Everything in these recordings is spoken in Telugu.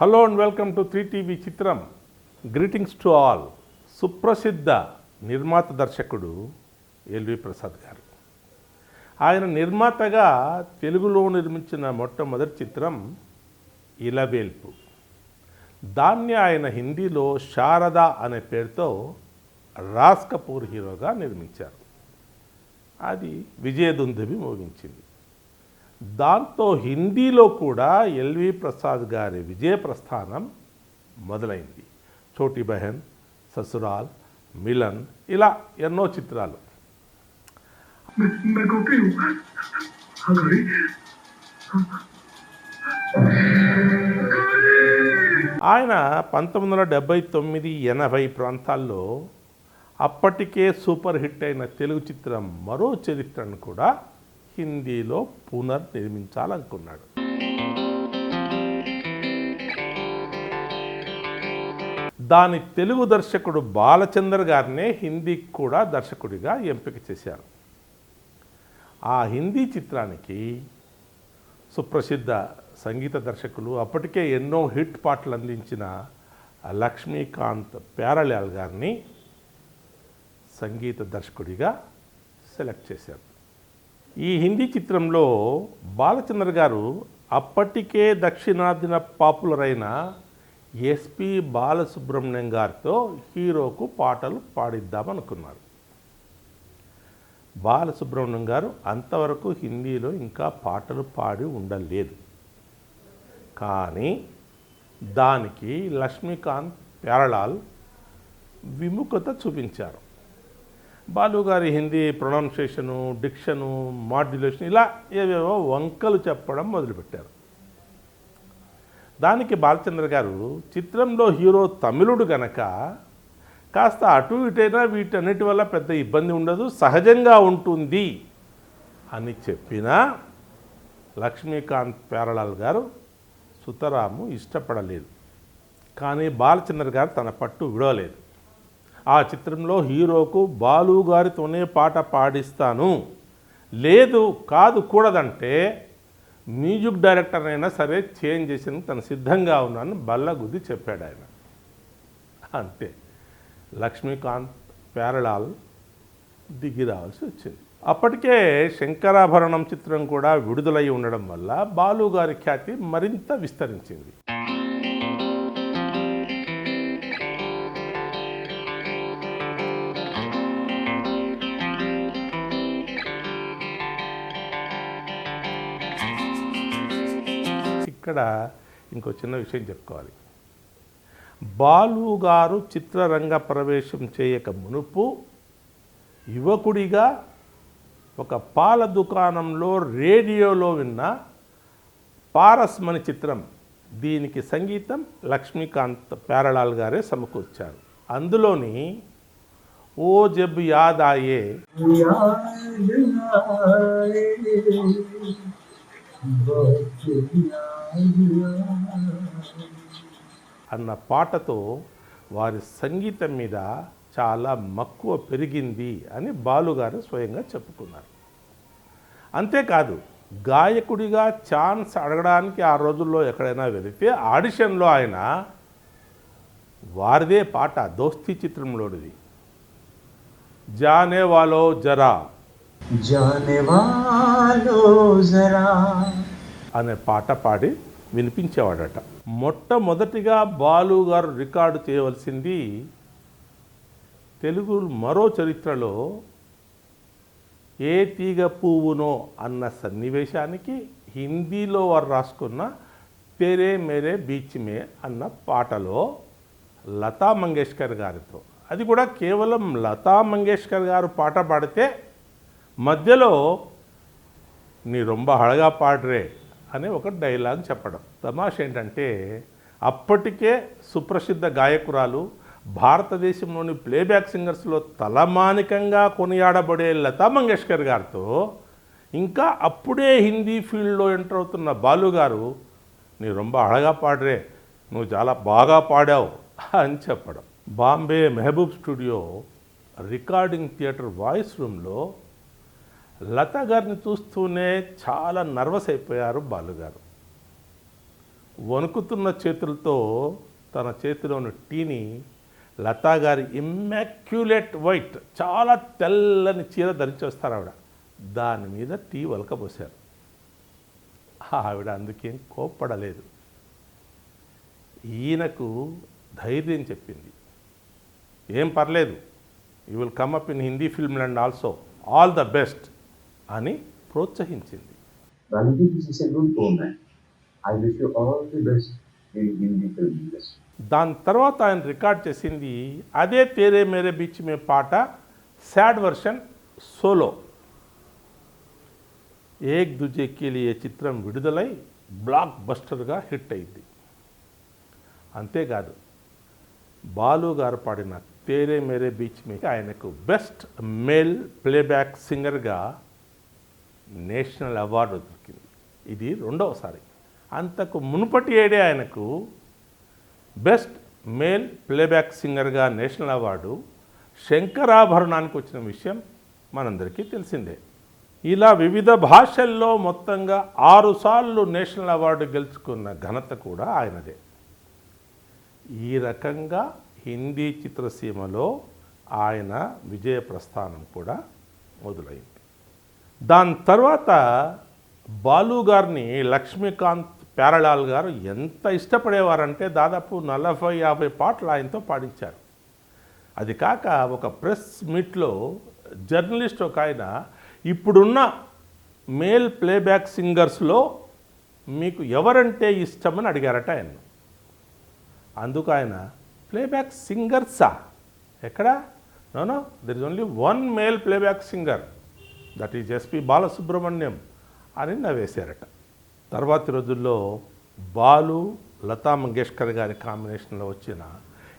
Hello and welcome to three TV చిత్రం గ్రీటింగ్స్ టు ఆల్ సుప్రసిద్ధ నిర్మాత దర్శకుడు ఎల్వి ప్రసాద్ గారు ఆయన నిర్మాతగా తెలుగులో నిర్మించిన మొట్టమొదటి చిత్రం ఇలవేల్పు దాన్ని ఆయన హిందీలో శారద అనే పేరుతో రాజ్ కపూర్ హీరోగా నిర్మించారు అది విజయదుందుభి మోగించింది దాంతో హిందీలో కూడా ఎల్వి ప్రసాద్ గారి విజయ ప్రస్థానం మొదలైంది. చోటి బహన్ ససురాల్ మిలన్ ఇలా ఎన్నో చిత్రాలు. ఆయన పంతొమ్మిది వందల డెబ్బై తొమ్మిది ఎనభై ప్రాంతాల్లో అప్పటికే సూపర్ హిట్ అయిన తెలుగు చిత్రం మరో చరిత్రను కూడా హిందీలో పునర్నిర్మించాలనుకున్నాడు. దాని తెలుగు దర్శకుడు బాలచందర్ గారినే హిందీకి కూడా దర్శకుడిగా ఎంపిక చేశారు. ఆ హిందీ చిత్రానికి సుప్రసిద్ధ సంగీత దర్శకులు అప్పటికే ఎన్నో హిట్ పాటలు అందించిన లక్ష్మీకాంత్ ప్యారలాల్ గారిని సంగీత దర్శకుడిగా సెలెక్ట్ చేశారు. ఈ హిందీ చిత్రంలో బాలచంద్ర గారు అప్పటికే దక్షిణాదిన పాపులర్ అయిన ఎస్పి బాలసుబ్రహ్మణ్యం గారితో హీరోకు పాటలు పాడిద్దామనుకున్నారు. బాలసుబ్రహ్మణ్యం గారు అంతవరకు హిందీలో ఇంకా పాటలు పాడి ఉండలేదు. కానీ దానికి లక్ష్మీకాంత్ ప్యారలాల్ విముఖత చూపించారు. బాలు గారి హిందీ ప్రొనౌన్సియేషను డిక్షను మాడ్యులేషన్ ఇలా ఏవేవో వంకలు చెప్పడం మొదలుపెట్టారు. దానికి బాలచంద్ర గారు చిత్రంలో హీరో తమిళుడు గనక కాస్త అటు ఇటైనా వీటన్నిటి వల్ల పెద్ద ఇబ్బంది ఉండదు సహజంగా ఉంటుంది అని చెప్పినా లక్ష్మీకాంత్ ప్యారలాల్ గారు సుతరాము ఇష్టపడలేదు. కానీ బాలచంద్ర గారు తన పట్టు విడవలేదు. ఆ చిత్రంలో హీరోకు బాలు గారితోనే పాట పాడిస్తాను. లేదు కాదు కూడదంటే మ్యూజిక్ డైరెక్టర్ అయినా సరే చేంజ్ చేసేందుకు తను సిద్ధంగా ఉన్నాను బల్లగుద్ది చెప్పాడు ఆయన. అంతే. లక్ష్మీకాంత్ పేరళాల్ దిగి రావాల్సి వచ్చింది. అప్పటికే శంకరాభరణం చిత్రం కూడా విడుదలై ఉండడం వల్ల బాలు గారి ఖ్యాతి మరింత విస్తరించింది. ఇక్కడ ఇంకో చిన్న విషయం చెప్పుకోవాలి. బాలు గారు చిత్రరంగ ప్రవేశం చేయక మునుపు యువకుడిగా ఒక పాల దుకాణంలో రేడియోలో విన్న పారస్మని చిత్రం దీనికి సంగీతం లక్ష్మీకాంత్ పేరళాల్ గారే సమకూర్చారు. అందులోని ఓ జబ్ యాదాయే. అన్న పాటతో వారి సంగీతం మీద చాలా మక్కువ పెరిగింది అని బాలుగారు స్వయంగా చెప్పుకున్నారు. అంతేకాదు గాయకుడిగా ఛాన్స్ అడగడానికి ఆ రోజుల్లో ఎక్కడైనా వెళితే ఆడిషన్లో ఆయన వారిదే పాట దోస్తీ చిత్రంలోనిది. జానేవాలో జరా. అనే పాట పాడి వినిపించేవాడట. మొట్టమొదటిగా బాలు గారు రికార్డు చేయవలసింది తెలుగు మరో చరిత్రలో ఏ తీగ పువ్వునో అన్న సన్నివేశానికి హిందీలో వారు రాసుకున్న తెరే మేరే బీచ్ మే అన్న పాటలో లతా మంగేష్కర్ గారితో. అది కూడా కేవలం లతా మంగేష్కర్ గారు పాట పాడితే మధ్యలో నీ రొంబ అழగా పాడరే అనే ఒక డైలాగ్ చెప్పడం. తమాష ఏంటంటే అప్పటికే సుప్రసిద్ధ గాయకురాలు భారతదేశంలోని ప్లేబ్యాక్ సింగర్స్లో తలమానికంగా కొనియాడబడే లతా మంగేష్కర్ గారితో ఇంకా అప్పుడే హిందీ ఫీల్డ్లో ఎంటర్ అవుతున్న బాలు గారు నీ రొంబ అడగా పాడరే నువ్వు చాలా బాగా పాడావు అని చెప్పడం. Bombay Mehboob studio recording theatre voice రూమ్లో లత గారిని చూస్తూనే చాలా నర్వస్ అయిపోయారు బాలుగారు. వణుకుతున్న చేతులతో తన చేతిలోని టీని లతా గారి ఇమ్మాక్యులేట్ వైట్ చాలా తెల్లని చీర ధరించి వస్తారు ఆవిడ. దాని మీద టీ వలకబోశారు. ఆవిడ అందుకేం కోప్పడలేదు. ఈయనకు ధైర్యం చెప్పింది. ఏం పర్లేదు you will come up in Hindi film and also all the best అని ప్రోత్సహించింది. దాని తర్వాత ఆయన రికార్డ్ చేసింది అదే తేరే మేరే బీచ్ మే పాట sad version solo. Ek Duje Liye చిత్రం విడుదలై బ్లాక్ బస్టర్గా హిట్ అయింది. అంతేకాదు బాలు గారు పాడిన తేరే మేరే బీచ్ మే ఆయనకు బెస్ట్ మేల్ ప్లేబ్యాక్ సింగర్గా నేషనల్ అవార్డు దొరికింది. ఇది రెండవసారి. అంతకు మునుపటి ఏడే ఆయనకు బెస్ట్ మేల్ ప్లేబ్యాక్ సింగర్గా నేషనల్ అవార్డు శంకరాభరణానికి వచ్చిన విషయం మనందరికీ తెలిసిందే. ఇలా వివిధ భాషల్లో మొత్తంగా ఆరుసార్లు నేషనల్ అవార్డు గెలుచుకున్న ఘనత కూడా ఆయనదే. ఈ రకంగా హిందీ చిత్రసీమలో ఆయన విజయ ప్రస్థానం కూడా మొదలైంది. దాని తర్వాత బాలు గారిని లక్ష్మీకాంత్ ప్యారలాల్ గారు ఎంత ఇష్టపడేవారంటే దాదాపు నలభై యాభై పాటలు ఆయనతో పాడించారు. అది కాక ఒక ప్రెస్ మీట్లో జర్నలిస్ట్ ఒక ఆయన ఇప్పుడున్న మేల్ ప్లేబ్యాక్ సింగర్స్లో మీకు ఎవరంటే ఇష్టమని అడిగారట ఆయన. అందుకు ఆయన ప్లేబ్యాక్ సింగర్సా? ఎక్కడ? No no there is only one male playback singer. That is SP Balasubrahmanyam అని నవ్వేశారట. తర్వాతి రోజుల్లో బాలు లతా మంగేష్కర్ గారి కాంబినేషన్లో వచ్చిన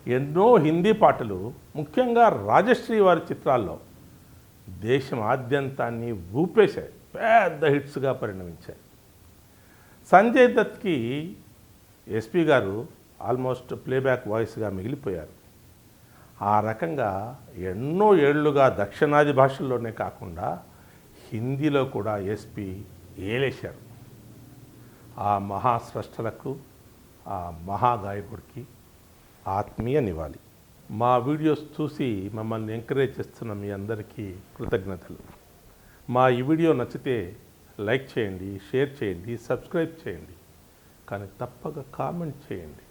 ఎన్నో హిందీ పాటలు ముఖ్యంగా రాజశ్రీ వారి చిత్రాల్లో దేశం ఆద్యంతాన్ని ఊపేశాయి పెద్ద హిట్స్గా పరిణమించాయి. సంజయ్ దత్కి ఎస్పి గారు ఆల్మోస్ట్ ప్లేబ్యాక్ వాయిస్గా మిగిలిపోయారు. ఆ రకంగా ఎన్నో ఏళ్ళుగా దక్షిణాది భాషల్లోనే కాకుండా హిందీలో కూడా ఎస్పి ఏలేశారు. ఆ మహాస్రష్టలకు ఆ మహాగాయకుడికి ఆత్మీయ నివాళి. మా వీడియోస్ చూసి మమ్మల్ని ఎంకరేజ్ చేస్తున్న మీ అందరికీ కృతజ్ఞతలు. మా ఈ వీడియో నచ్చితే లైక్ చేయండి షేర్ చేయండి సబ్స్క్రైబ్ చేయండి. కానీ తప్పక కామెంట్ చేయండి.